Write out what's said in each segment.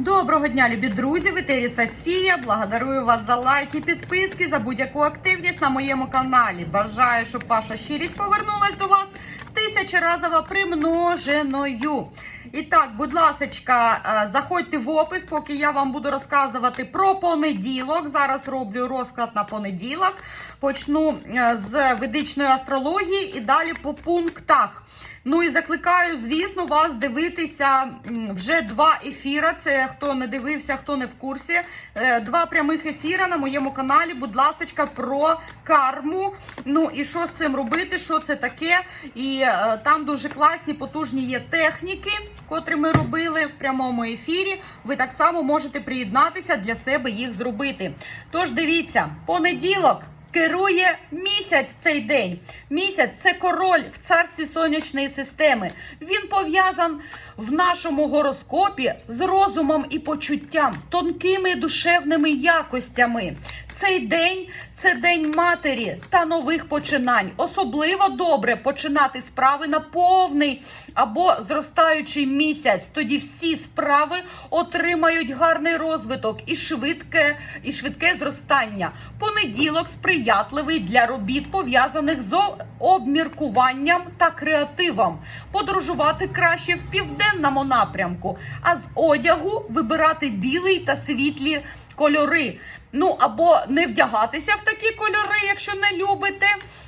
Доброго дня, любі друзі! В етері Софія. Благодарую вас за лайки, підписки, за будь-яку активність на моєму каналі. Бажаю, щоб ваша щирість повернулась до вас тисячеразово примноженою. І так, будь ласочка, е, заходьте в опис, поки я вам буду розказувати про понеділок. Зараз роблю розклад на понеділок. Почну е, з ведичної астрології і далі по пунктах. Ну і закликаю, звісно, вас дивитися вже два ефіра. Це хто не дивився, хто не в курсі. Е, Два прямих ефіра на моєму каналі. Будь ласка, про карму. Ну і що з цим робити, що це таке. І е, там дуже класні, потужні є техніки, котрі ми робили в прямому ефірі. Ви так само можете приєднатися для себе їх зробити. Тож дивіться, понеділок. Керує місяць цей день. Місяць це король в царстві сонячної системи. Він пов'язан в нашому гороскопі з розумом і почуттям, тонкими душевними якостями. Цей день це день матері та нових починань. Особливо добре починати справи на повний або зростаючий місяць. Тоді всі справи отримають гарний розвиток і швидке, і швидке зростання. Понеділок сприятливий для робіт, пов'язаних з обміркуванням та креативом. Подорожувати краще в південному напрямку, а з одягу вибирати білий та світлі кольори. Ну, або не вдягатися в такі кольори, якщо не любите,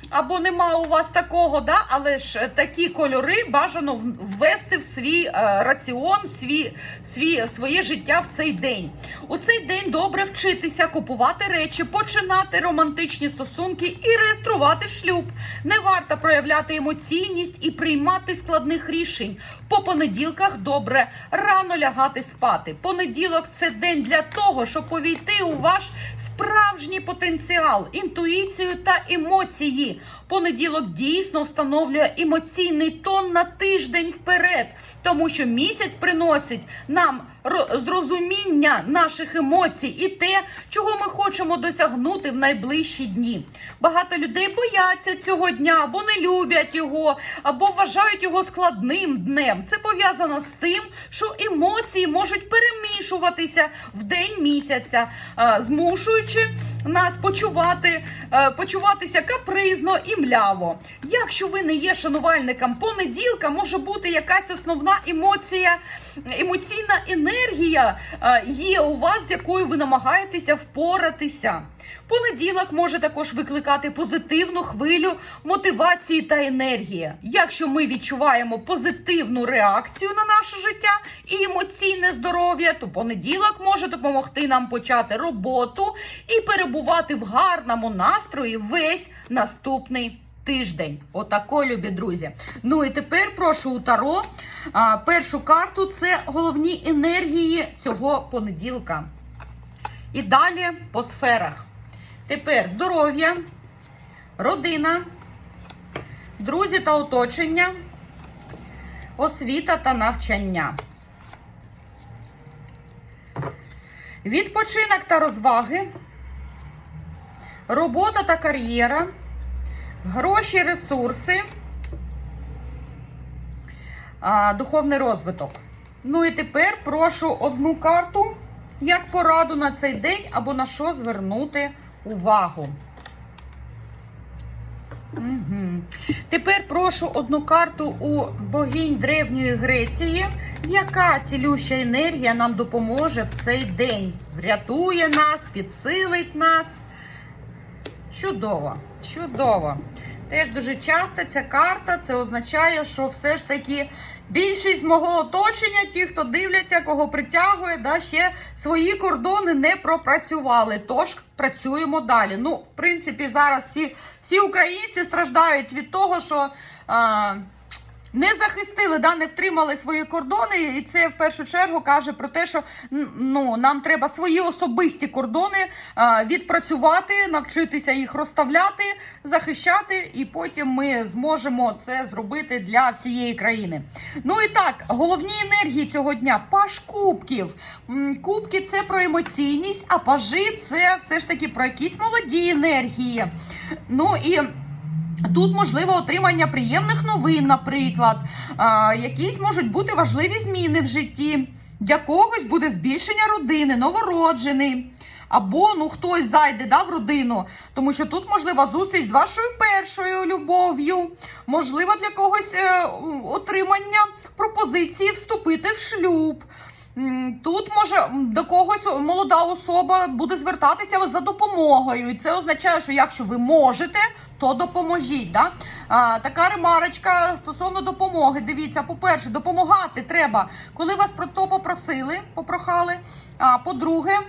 або нема у вас такого, да? але ж е, такі кольори бажано ввести в свій е, раціон, в свій, свій, своє життя в цей день. У цей день добре вчитися, купувати речі, починати романтичні стосунки і реєструвати шлюб. Не варто проявляти емоційність і приймати складних рішень. По понеділках добре рано лягати спати. Понеділок це день для того, щоб увійти у ваш справжній потенціал, інтуїцію та емоції. Понеділок дійсно встановлює емоційний тон на тиждень вперед, тому що місяць приносить нам зрозуміння наших емоцій і те, чого ми хочемо досягнути в найближчі дні. Багато людей бояться цього дня, або не люблять його, або вважають його складним днем. Це пов'язано з тим, що емоції можуть перемішуватися в день місяця, змушуючи нас почувати, е, почуватися капризно і мляво. Якщо ви не є шанувальником понеділка, може бути якась основна емоція, емоційна енергія е, є у вас, з якою ви намагаєтеся впоратися. Понеділок може також викликати позитивну хвилю мотивації та енергії. Якщо ми відчуваємо позитивну реакцію на наше життя і емоційне здоров'я, то понеділок може допомогти нам почати роботу і перебувати в гарному настрої весь наступний. Тиждень, отако, любі друзі. Ну і тепер прошу у Таро. А, першу карту це головні енергії цього понеділка. І далі по сферах. Тепер здоров'я, родина, друзі та оточення, освіта та навчання. Відпочинок та розваги, робота та кар'єра, гроші, ресурси, духовний розвиток. Ну і тепер прошу одну карту як пораду на цей день або на що звернути увагу. Угу. Тепер прошу одну карту у богинь Древньої Греції. Яка цілюща енергія нам допоможе в цей день? Врятує нас, підсилить нас. Чудово, чудово. Теж дуже часто ця карта це означає, що все ж таки більшість мого оточення, ті, хто дивляться, кого притягує, да, ще свої кордони не пропрацювали. Тож працюємо далі. Ну, в принципі, зараз всі, всі українці страждають від того, що. А, не захистили, да, не втримали свої кордони, і це в першу чергу каже про те, що ну, нам треба свої особисті кордони а, відпрацювати, навчитися їх розставляти, захищати, і потім ми зможемо це зробити для всієї країни. Ну і так, головні енергії цього дня паш кубків. Кубки це про емоційність, а пажи це все ж таки про якісь молоді енергії. Ну і Тут можливо отримання приємних новин, наприклад, якісь можуть бути важливі зміни в житті. Для когось буде збільшення родини, новороджений. Або ну хтось зайде да, в родину, тому що тут можлива зустріч з вашою першою любов'ю, можливо, для когось е, отримання пропозиції вступити в шлюб. Тут може до когось молода особа буде звертатися за допомогою, і це означає, що якщо ви можете, то допоможіть. Да? А, така ремарочка стосовно допомоги. Дивіться, по-перше, допомагати треба, коли вас про то попросили, попрохали. А по-друге,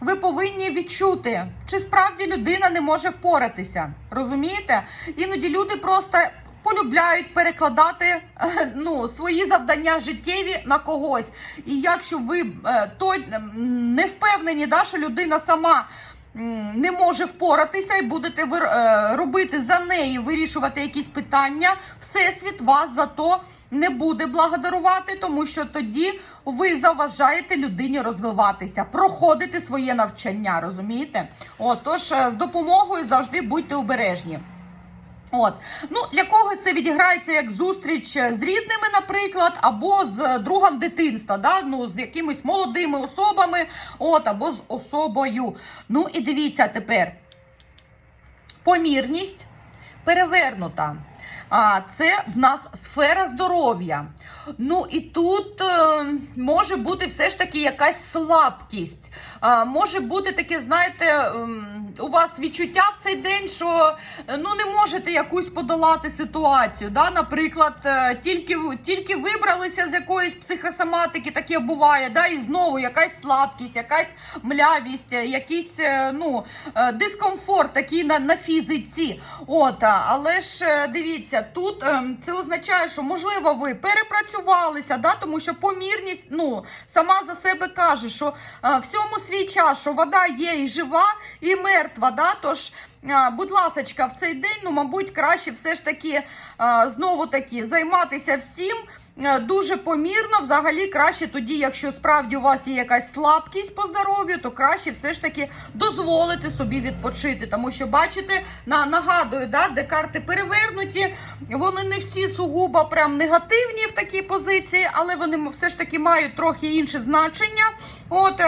ви повинні відчути, чи справді людина не може впоратися. Розумієте? Іноді люди просто полюбляють перекладати е, ну, свої завдання життєві на когось. І якщо ви е, то не впевнені, да, що людина сама. Не може впоратися і будете е, робити за неї, вирішувати якісь питання. Всесвіт вас за то не буде благодарувати, тому що тоді ви заважаєте людині розвиватися, проходити своє навчання. Розумієте? Отож, е, з допомогою завжди будьте обережні. От ну для когось це відіграється як зустріч з рідними, наприклад, або з другом дитинства, да? ну з якимись молодими особами, от або з особою. Ну і дивіться тепер. Помірність перевернута. А це в нас сфера здоров'я. Ну і тут е, може бути все ж таки якась слабкість. Може бути таке, знаєте, ем, у вас відчуття в цей день, що е, ну не можете якусь подолати ситуацію. Да? Наприклад, е, тільки, тільки вибралися з якоїсь психосоматики, таке буває, да? і знову якась слабкість, якась млявість, е, якийсь ну, дискомфорт такий на, на фізиці. От, але ж дивіться, тут ем, це означає, що можливо ви перепрацювалися, да? тому що помірність ну, сама за себе каже, що всьому свій час, що вода є і жива, і мертва. Да? Тож, е, будь ласочка, в цей день, ну, мабуть, краще все ж таки е, знову таки займатися всім. е, Дуже помірно, взагалі краще тоді, якщо справді у вас є якась слабкість по здоров'ю, то краще все ж таки дозволити собі відпочити. Тому що, бачите, на, нагадую, да, де карти перевернуті, вони не всі сугубо прям негативні в такій позиції, але вони все ж таки мають трохи інше значення, от,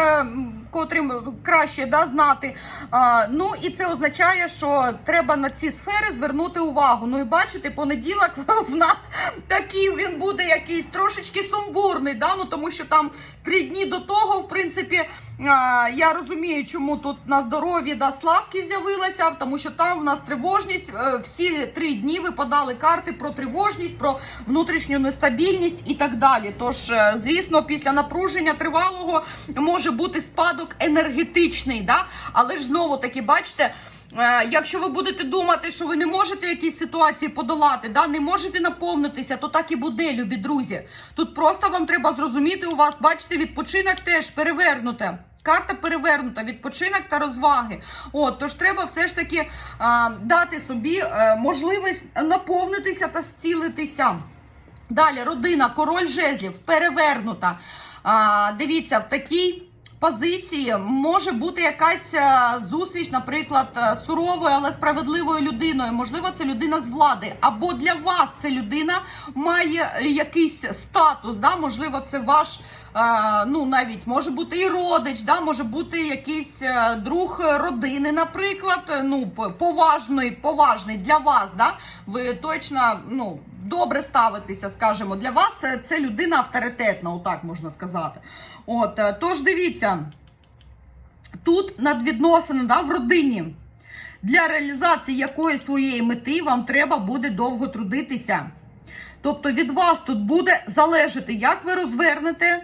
котрим краще да, знати. А, ну і це означає, що треба на ці сфери звернути увагу. Ну і бачите, понеділок в нас такий він буде якийсь трошечки сумбурний, да? ну, тому що там три дні до того, в принципі, я розумію, чому тут на здоров'ї да, слабкість з'явилася, тому що там в нас тривожність. е, Всі три дні випадали карти про тривожність, про внутрішню нестабільність і так далі. Тож, е, звісно, після напруження тривалого може бути спадок енергетичний, да? але ж знову таки, бачите. Е, Якщо ви будете думати, що ви не можете якісь ситуації подолати, да, не можете наповнитися, то так і буде, любі друзі. Тут просто вам треба зрозуміти, у вас, бачите, відпочинок теж перевернуте. Карта перевернута, відпочинок та розваги. От, тож треба все ж таки а, дати собі е, можливість наповнитися та зцілитися. Далі родина, король жезлів, перевернута. А, дивіться, в такій позиції може бути якась е, зустріч, наприклад, е, суровою, але справедливою людиною. Можливо, це людина з влади. Або для вас ця людина має е, якийсь статус. Да? Можливо, це ваш. Ну, навіть може бути і родич, да, може бути якийсь друг родини, наприклад, ну, поважний, поважний для вас, да, ви точно, ну, добре ставитися, скажімо, для вас це людина авторитетна, отак можна сказати. От, е, тож дивіться, тут надвідносини да, в родині. Для реалізації якоїсь своєї мети вам треба буде довго трудитися. Тобто від вас тут буде залежати, як ви розвернете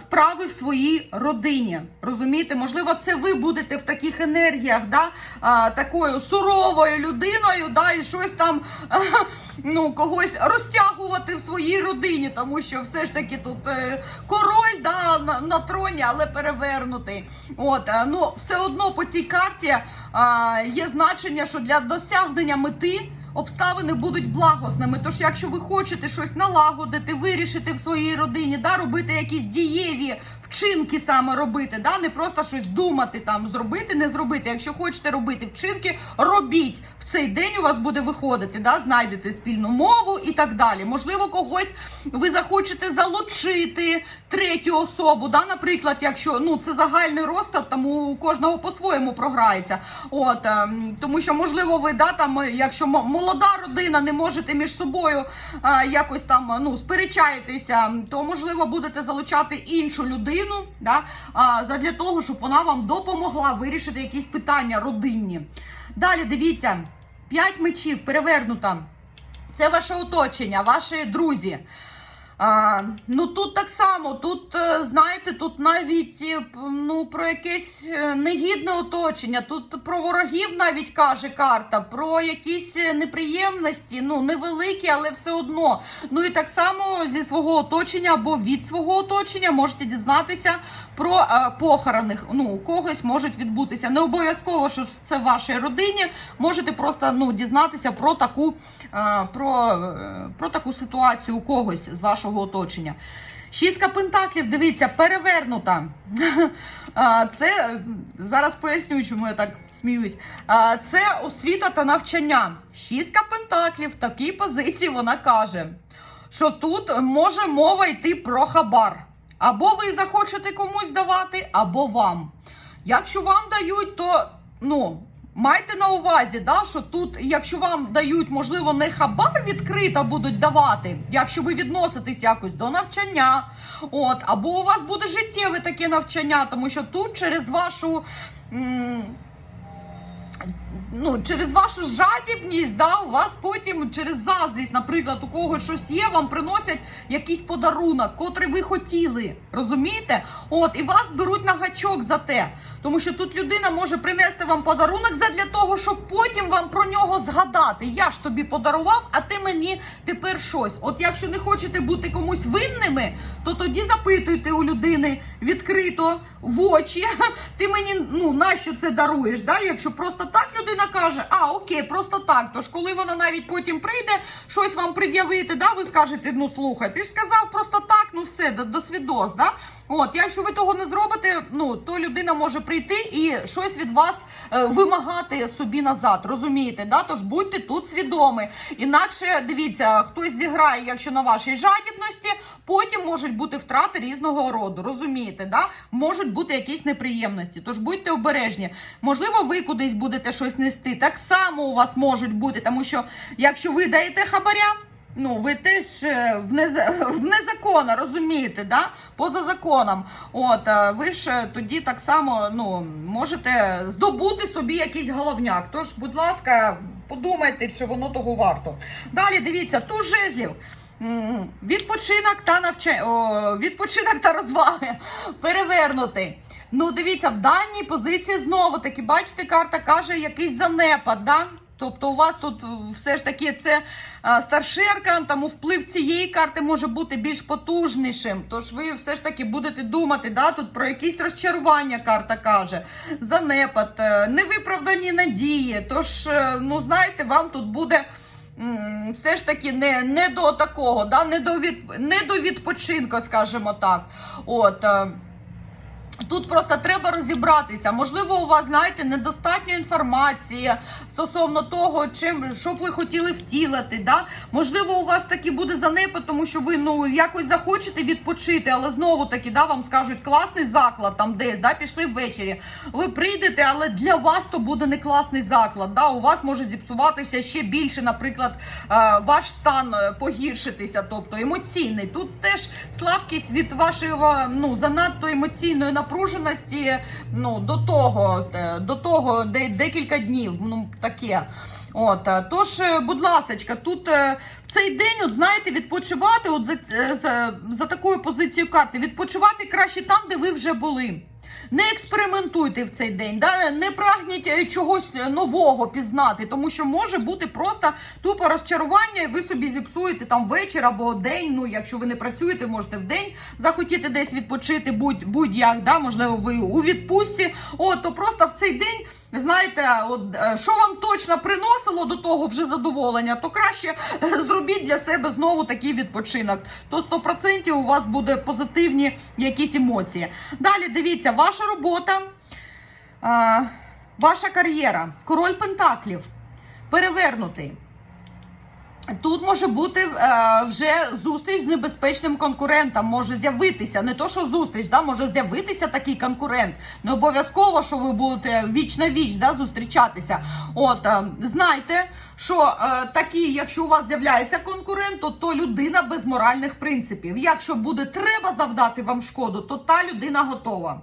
справи в своїй родині. Розумієте, можливо, це ви будете в таких енергіях, да, а, такою суровою людиною, да, і щось там ну, когось розтягувати в своїй родині, тому що все ж таки тут е, король да, на, на троні, але перевернутий. От, е, ну, все одно по цій карті а, є значення, що для досягнення мети обставини будуть благосними. Тож, якщо ви хочете щось налагодити, вирішити в своїй родині, да, робити якісь дієві вчинки саме робити, да? не просто щось думати там, зробити, не зробити. Якщо хочете робити вчинки, робіть. В цей день у вас буде виходити, да? знайдете спільну мову і так далі. Можливо, когось ви захочете залучити третю особу. Да? Наприклад, якщо ну це загальний розклад, тому у кожного по-своєму програється. От ем, тому що можливо, ви да там, якщо молода родина не можете між собою е, якось там ну сперечаєтеся, то можливо будете залучати іншу людину, да, задля того, щоб вона вам допомогла вирішити якісь питання родинні. Далі дивіться, п'ять мечів перевернута. Це ваше оточення, ваші друзі. А, ну тут так само, тут е, знаєте, тут навіть е, ну про якесь е, негідне оточення. Тут про ворогів навіть каже карта, про якісь неприємності, ну невеликі, але все одно. Ну і так само зі свого оточення або від свого оточення можете дізнатися про е, похорони. Ну у когось можуть відбутися. Не обов'язково, що це в вашій родині. Можете просто ну дізнатися про таку, е, про, е, про таку ситуацію у когось з вашого оточення. Шістка пентаклів, дивіться, перевернута. Це зараз поясню, чому я так сміюсь. Це освіта та навчання. Шістка пентаклів в такій позиції вона каже, що тут може мова йти про хабар. Або ви захочете комусь давати, або вам. Якщо вам дають, то ну. Майте на увазі, да, що тут, якщо вам дають, можливо, не хабар відкрито будуть давати, якщо ви відноситесь якось до навчання, от, або у вас буде життєве таке навчання, тому що тут через вашу. Ну, через вашу жадібність, да, у вас потім через заздрість, наприклад, у когось щось є, вам приносять якийсь подарунок, котрий ви хотіли. Розумієте? От, і вас беруть на гачок за те. Тому що тут людина може принести вам подарунок задля того, щоб потім вам про нього згадати. Я ж тобі подарував, а ти мені тепер щось. От якщо не хочете бути комусь винними, то тоді запитуйте у людини відкрито в очі. Ти мені ну нащо це даруєш? Да? Якщо просто так людина каже, а окей, просто так. Тож коли вона навіть потім прийде щось вам пред'явити, да, ви скажете, ну слухай, ти ж сказав просто так, ну все, до, до свідос, да? От, якщо ви того не зробите, ну то людина може прийти і щось від вас е, вимагати собі назад. Розумієте? Да? Тож будьте тут свідомі. Інакше дивіться, хтось зіграє, якщо на вашій жадібності, потім можуть бути втрати різного роду. Розумієте, да? можуть бути якісь неприємності. Тож будьте обережні. Можливо, ви кудись будете щось нести. Так само у вас можуть бути, тому що якщо ви даєте хабаря. Ну, ви теж е, в, нез... в незаконно, розумієте, да? поза законом. От, е, ви ж е, тоді так само ну, можете здобути собі якийсь головняк. Тож, будь ласка, подумайте, чи воно того варто. Далі дивіться, туз жезлів. Відпочинок та навчання, О, відпочинок та розваги перевернутий. Ну, дивіться, в даній позиції знову таки, бачите, карта каже якийсь занепад, да? Тобто у вас тут все ж таки це старший аркан, тому вплив цієї карти може бути більш потужнішим. Тож ви все ж таки будете думати, да, тут про якісь розчарування карта каже, занепад, е, невиправдані надії. Тож, е, ну знаєте, вам тут буде. Все ж таки не, не до такого, да? не, до від, не до відпочинку, скажімо так. От, е, Тут просто треба розібратися. Можливо, у вас, знаєте, недостатньо інформації стосовно того, чим що б ви хотіли втілити. Да? Можливо, у вас таки буде занепад, тому що ви ну якось захочете відпочити, але знову таки да, вам скажуть класний заклад там десь, да, пішли ввечері. Ви прийдете, але для вас то буде не класний заклад. Да? У вас може зіпсуватися ще більше, наприклад, е, ваш стан е, погіршитися, тобто емоційний. Тут теж слабкість від вашого ну занадто емоційної напруженості. Ну до того, е, до того, де декілька днів. Ну таке. От е, тож, е, будь ласочка, тут е, в цей день, от знаєте, відпочивати, от за, за, за такою позицією карти, відпочивати краще там, де ви вже були. Не експериментуйте в цей день, да? не прагніть чогось нового пізнати, тому що може бути просто тупо розчарування, і ви собі зіпсуєте там вечір або день. Ну, якщо ви не працюєте, можете в день захотіти десь відпочити, будь, будь-як, да? можливо, ви у відпустці. От, то просто в цей день знаєте, от е, що вам точно приносило до того вже задоволення, то краще е, зробіть для себе знову такий відпочинок. То 100% у вас буде позитивні якісь емоції. Далі дивіться, ваша робота, е, ваша кар'єра, король Пентаклів, перевернутий. Тут може бути е, вже зустріч з небезпечним конкурентом, може з'явитися. Не то, що зустріч, да, може з'явитися такий конкурент. Не обов'язково, що ви будете віч на віч да, зустрічатися. От е, знайте, що е, такі, якщо у вас з'являється конкурент, то, то людина без моральних принципів. Якщо буде треба завдати вам шкоду, то та людина готова.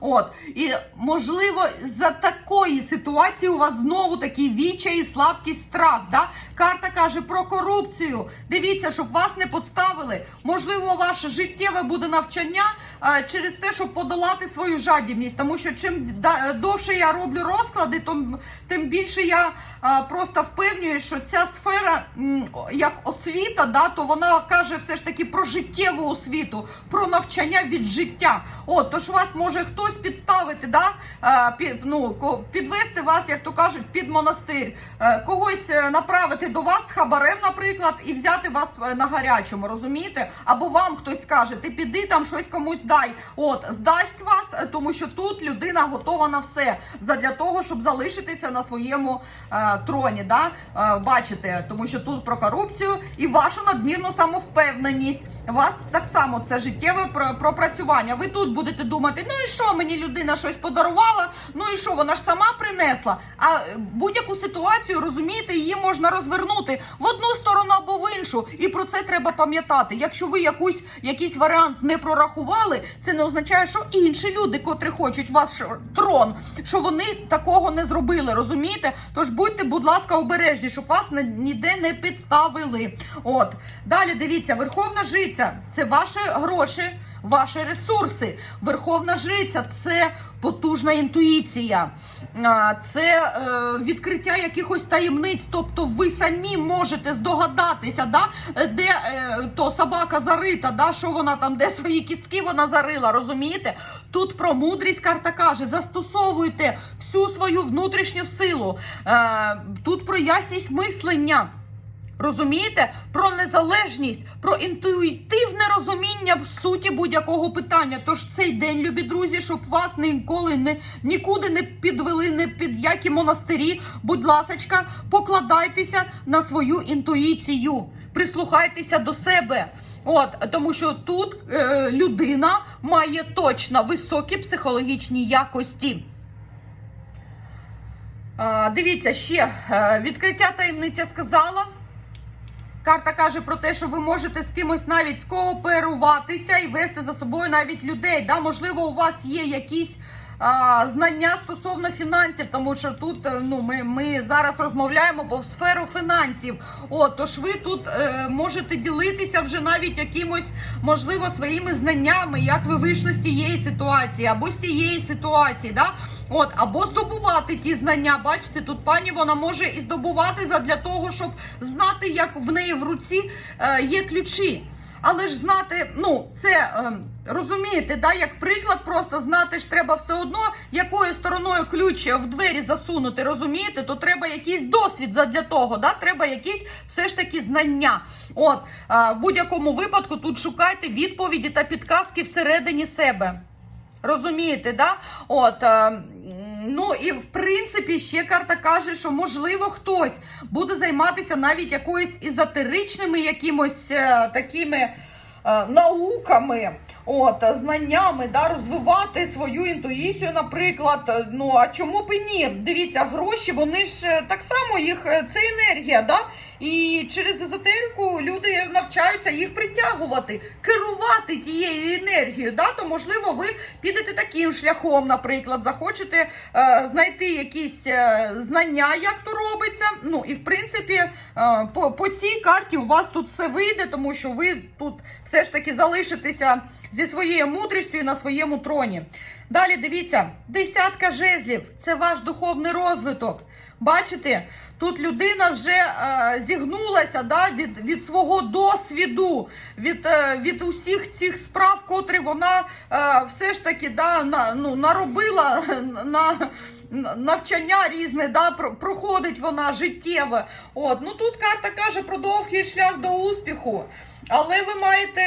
От і можливо за такої ситуації у вас знову такий відчай і слабкість страх. Да? Карта каже про корупцію. Дивіться, щоб вас не подставили. Можливо, ваше життєве буде навчання е, через те, щоб подолати свою жадібність. Тому що чим довше я роблю розклади, то тим більше я е, просто впевнюю, що ця сфера м, як освіта, да, то вона каже все ж таки про життєву освіту, про навчання від життя. От, тож вас може хтось підставити, да, е, під, ну, підвести вас, як то кажуть, під монастир, е, когось е, направити до вас з хабарем, наприклад, і взяти вас на гарячому, розумієте? Або вам хтось скаже, ти піди там щось комусь дай. От, здасть вас, тому що тут людина готова на все задля того, щоб залишитися на своєму е, троні. Да? Е, бачите, тому що тут про корупцію і вашу надмірну самовпевненість. Вас так само це життєве пропрацювання. Ви тут будете думати, ну і що мені людина щось подарувала, ну і що, вона ж сама принесла. А е, будь-яку ситуацію, розумієте, її можна розвернути в одну сторону або в іншу. І про це треба пам'ятати. Якщо ви якусь, якийсь варіант не прорахували, це не означає, що інші люди, котрі хочуть ваш трон, що вони такого не зробили, розумієте? Тож будьте, будь ласка, обережні, щоб вас ні- ніде не підставили. От далі дивіться, верховна жиця це ваші гроші, ваші ресурси. Верховна жриця це потужна інтуїція, це е, відкриття якихось таємниць. Тобто ви самі можете здогадатися, да, де е, то собака зарита, да, що вона там, де свої кістки вона зарила, розумієте? Тут про мудрість карта каже: застосовуйте всю свою внутрішню силу. Е, тут про ясність мислення. Розумієте? Про незалежність, про інтуїтивне розуміння в суті будь-якого питання. Тож цей день, любі друзі, щоб вас ніколи не нікуди не підвели, не під які монастирі. Будь ласочка, покладайтеся на свою інтуїцію, прислухайтеся до себе. От тому, що тут е, людина має точно високі психологічні якості. Дивіться ще е, відкриття таємниця сказала. Карта каже про те, що ви можете з кимось навіть скооперуватися і вести за собою навіть людей. Да? Можливо, у вас є якісь а, знання стосовно фінансів, тому що тут е, ну, ми, ми зараз розмовляємо про сферу фінансів. От, тож ви тут е, можете ділитися вже навіть якимось, можливо, своїми знаннями, як ви вийшли з тієї ситуації або з тієї ситуації. Да? От, або здобувати ті знання. Бачите, тут пані вона може і здобувати задля того, щоб знати, як в неї в руці е, є ключі. Але ж знати, ну це е, розумієте, да, як приклад, просто знати ж треба все одно, якою стороною ключ в двері засунути, розумієте, то треба якийсь досвід задля того, да, треба якісь все ж таки знання. От е, в будь-якому випадку тут шукайте відповіді та підказки всередині себе. Розумієте, да? От, е, ну і в принципі ще карта каже, що можливо хтось буде займатися навіть якоюсь езотеричними якимось е, такими е, науками. От, знаннями, да, розвивати свою інтуїцію, наприклад. Ну а чому б і ні? Дивіться, гроші, вони ж так само їх це енергія, да? І через езотерику люди навчаються їх притягувати, керувати тією енергією. Да? То можливо, ви підете таким шляхом, наприклад, захочете е, знайти якісь е, знання, як то робиться. Ну і в принципі, е, по, по цій карті у вас тут все вийде, тому що ви тут все ж таки залишитеся зі своєю мудрістю на своєму троні. Далі дивіться, десятка жезлів це ваш духовний розвиток. Бачите, тут людина вже е, зігнулася да, від, від свого досвіду, від, е, від усіх цих справ, котрі вона е, все ж таки да, на, ну, наробила на, навчання різне, да, проходить вона життєве. От, ну тут карта каже про довгий шлях до успіху. Але ви маєте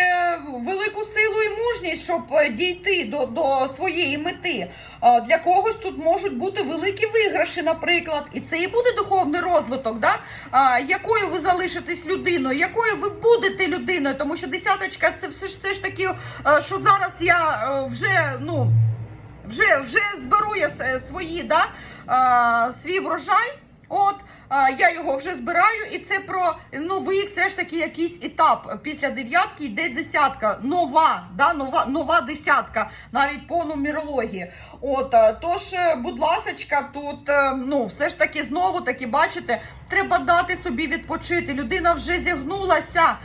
велику силу і мужність, щоб е, дійти до, до своєї мети. Для когось тут можуть бути великі виграші, наприклад, і це і буде духовний розвиток, да? якою ви залишитесь людиною, якою ви будете людиною, тому що десяточка це все, все ж таки, е, що зараз я е, вже ну вже, вже зберу я свої, да, а, свій врожай. От я його вже збираю, і це про новий все ж таки якийсь етап. Після дев'ятки йде десятка, нова, да, нова, нова десятка, навіть по нумерології. От е, тож, е, будь ласочка, тут е, ну все ж таки знову таки бачите, треба дати собі відпочити. Людина вже зігнулася,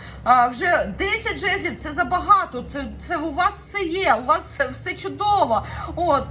вже 10 жезлів це забагато. Це, це у вас все є, у вас все, чудово. От,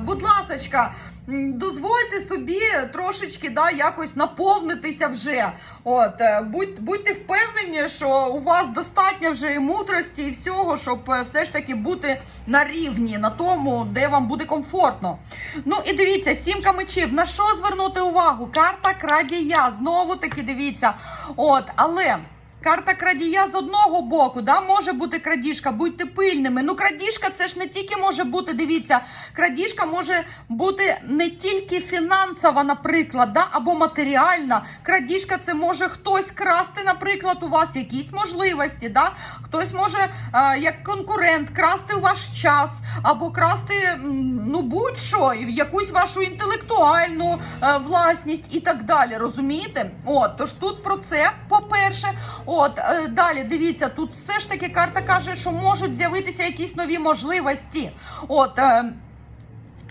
будь ласочка. Дозвольте собі трошечки да, якось наповнитися вже. От, е, будь, будьте впевнені, що у вас достатньо вже і мудрості і всього, щоб е, все ж таки бути на рівні, на тому, де вам буде комфортно. Ну і дивіться, сімка мечів. На що звернути увагу? Карта крадія. Знову таки дивіться. От, але. Карта крадія з одного боку, да, може бути крадіжка, будьте пильними. Ну, крадіжка це ж не тільки може бути, дивіться, крадіжка може бути не тільки фінансова, наприклад, да, або матеріальна. Крадіжка це може хтось красти, наприклад, у вас якісь можливості. Да? Хтось може е, як конкурент красти ваш час, або красти ну будь-що, якусь вашу інтелектуальну е, власність і так далі. Розумієте? От, тож тут про це, по-перше. От е, далі дивіться, тут все ж таки карта каже, що можуть з'явитися якісь нові можливості. От.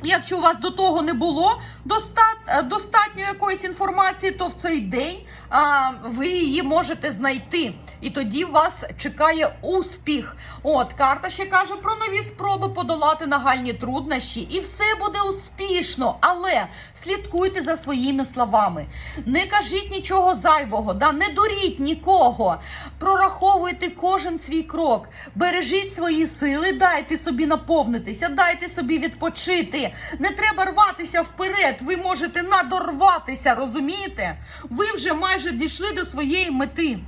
Якщо у вас до того не було е, достатньо якоїсь інформації, то в цей день ви її можете знайти. І тоді вас чекає успіх. От карта ще каже про нові спроби подолати нагальні труднощі, і все буде успішно. Але слідкуйте за своїми словами. Не кажіть нічого зайвого, да? не дуріть нікого. Прораховуйте кожен свій крок. Бережіть свої сили, дайте собі наповнитися, дайте собі відпочити. Не треба рватися вперед. Ви можете надорватися, розумієте? Ви вже майже дійшли до своєї мети.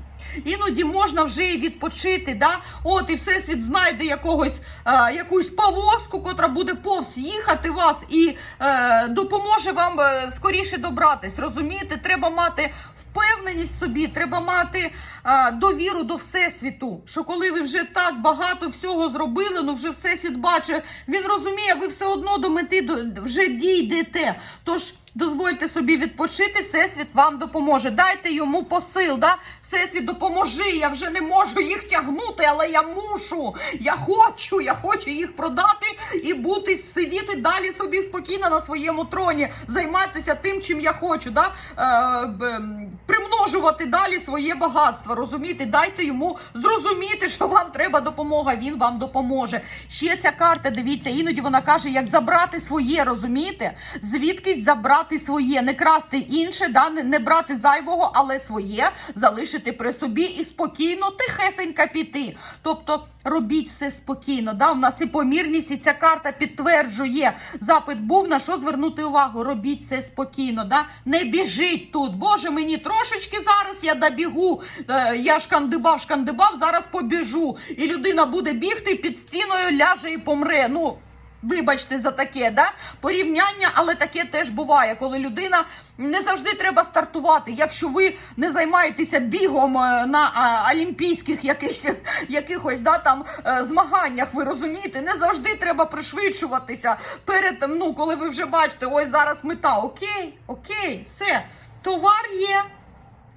Іноді можна вже і відпочити, да? От і всесвіт знайде якогось е, якусь повозку, котра буде повз їхати вас і е, допоможе вам е, скоріше добратись. Розумієте, треба мати впевненість в собі, треба мати е, довіру до всесвіту. Що коли ви вже так багато всього зробили, ну вже всесвіт бачить, він розуміє, ви все одно до мети до, вже дійдете. Тож. Дозвольте собі відпочити, всесвіт вам допоможе. Дайте йому посил, да? Всесвіт допоможи. Я вже не можу їх тягнути, але я мушу. Я хочу, я хочу їх продати і бути сидіти далі собі спокійно на своєму троні, займатися тим, чим я хочу. Да? Е, б- примножувати далі своє багатство. Розумієте, дайте йому зрозуміти, що вам треба допомога. Він вам допоможе. Ще ця карта, дивіться, іноді вона каже, як забрати своє, розумієте? Звідкись забрати своє, не красти інше, да? не брати зайвого, але своє залишити при собі і спокійно, тихесенько піти. Тобто робіть все спокійно. Да? У нас і помірність, і ця карта підтверджує. Запит був на що звернути увагу. Робіть все спокійно. Да? Не біжіть тут. Боже, мені трошечки зараз я добігу. Е, я шкандибав, шкандибав, зараз побіжу. І людина буде бігти під стіною, ляже і помре. Ну. Вибачте за таке, да? порівняння, але таке теж буває, коли людина не завжди треба стартувати. Якщо ви не займаєтеся бігом е, на олімпійських якихось, якихось да, там, е, змаганнях, ви розумієте, не завжди треба пришвидшуватися перед, ну, коли ви вже бачите, ось зараз мета. Окей, окей, все, товар є.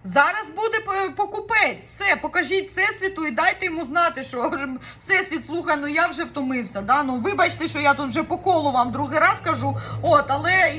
Зараз буде п- покупець. Все, покажіть всесвіту і дайте йому знати, що всесвіт, слухай, ну я вже втомився. Да? Ну вибачте, що я тут вже по колу вам другий раз кажу. От, але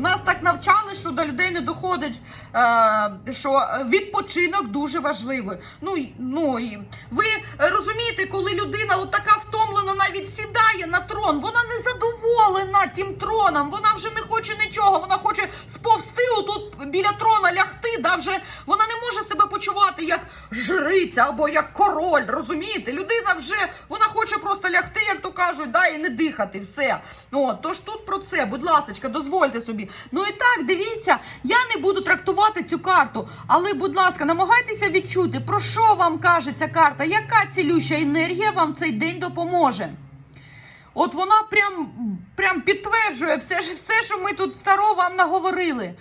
нас так навчали, що до людей не доходить, е, що відпочинок дуже важливий. Ну, ну і ви розумієте, коли людина от така втомлена навіть сідає на трон, вона не задоволена. тим троном. Вона вже не хоче нічого. Вона хоче сповзти отут біля трона лягти. Да, вже вона не може себе почувати як жриця або як король. Розумієте? Людина вже вона хоче просто лягти, як то кажуть, да, і не дихати. Все. От, тож тут про це, будь ласка, дозвольте собі. Ну і так, дивіться, я не буду трактувати цю карту, але, будь ласка, намагайтеся відчути, про що вам каже ця карта, яка цілюща енергія вам цей день допоможе. От вона прям, прям підтверджує все, все, що ми тут старо вам наговорили.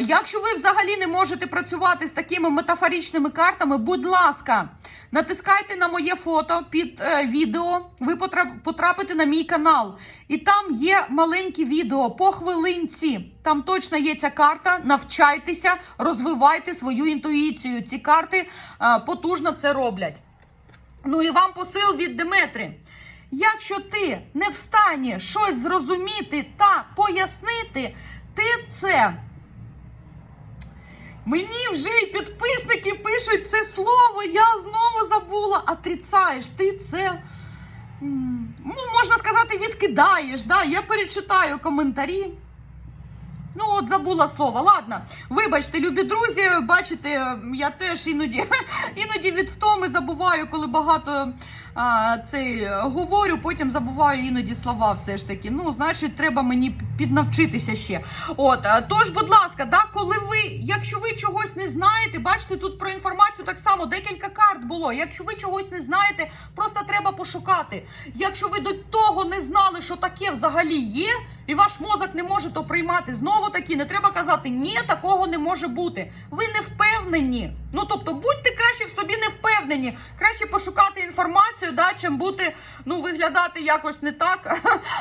Якщо ви взагалі не можете працювати з такими метафоричними картами, будь ласка, натискайте на моє фото під е, відео, ви потрапите на мій канал. І там є маленькі відео по хвилинці. Там точно є ця карта. Навчайтеся, розвивайте свою інтуїцію. Ці карти е, потужно це роблять. Ну і вам посил від Деметри. Якщо ти не в стані щось зрозуміти та пояснити, ти це. Мені вже й підписники пишуть це слово, я знову забула. Отрицаєш, ти це. Ну, можна сказати, відкидаєш. Да? Я перечитаю коментарі. Ну, от забула слово. Ладно, вибачте, любі друзі, бачите, я теж іноді, іноді від втоми забуваю, коли багато а, цей, говорю, потім забуваю іноді слова все ж таки. Ну, значить, треба мені піднавчитися ще. От, тож, будь ласка, да, коли ви, якщо ви чогось не знаєте, бачите, тут про інформацію так само декілька карт було. Якщо ви чогось не знаєте, просто треба пошукати. Якщо ви до того не знали, що таке взагалі є, і ваш мозок не може то приймати, знову таки, не треба казати, ні, такого не може бути. Ви не впевнені. Ну тобто, будьте краще в собі не впевнені. Краще пошукати інформацію, да, чим бути, ну, виглядати якось не так,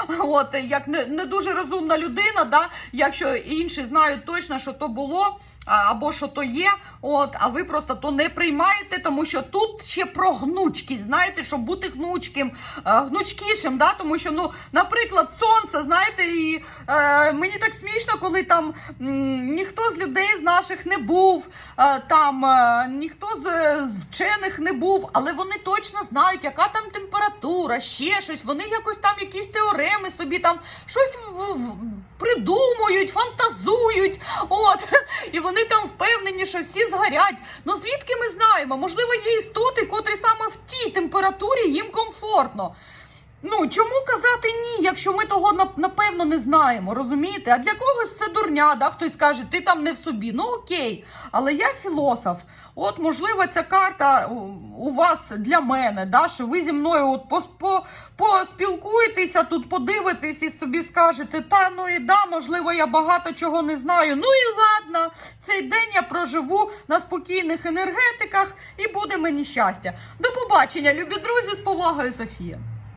от як не, не дуже розумна людина, да, якщо інші знають точно, що то було. Або що то є, от, а ви просто то не приймаєте, тому що тут ще про гнучкість, знаєте, щоб бути гнучким, е, гнучкішим, да? тому що, ну, наприклад, сонце, знаєте, і е, мені так смішно, коли там м, ніхто з людей з наших не був, е, там е, ніхто з, з вчених не був, але вони точно знають, яка там температура, ще щось. Вони якось там якісь теореми собі там щось в- в- придумують, фантазують. От, і вони там впевнені, що всі згорять. Ну звідки ми знаємо? Можливо, є істоти, котрі саме в тій температурі їм комфортно. Ну чому казати ні, якщо ми того напевно не знаємо, розумієте? А для когось це дурня, да? хтось каже, ти там не в собі. Ну окей, але я філософ. От, можливо, ця карта у, вас для мене, да? що ви зі мною от пос- по, поспілкуєтеся, тут подивитесь і собі скажете, та ну і да, можливо, я багато чого не знаю. Ну і ладно, цей день я проживу на спокійних енергетиках і буде мені щастя. До побачення, любі друзі, з повагою, Софія.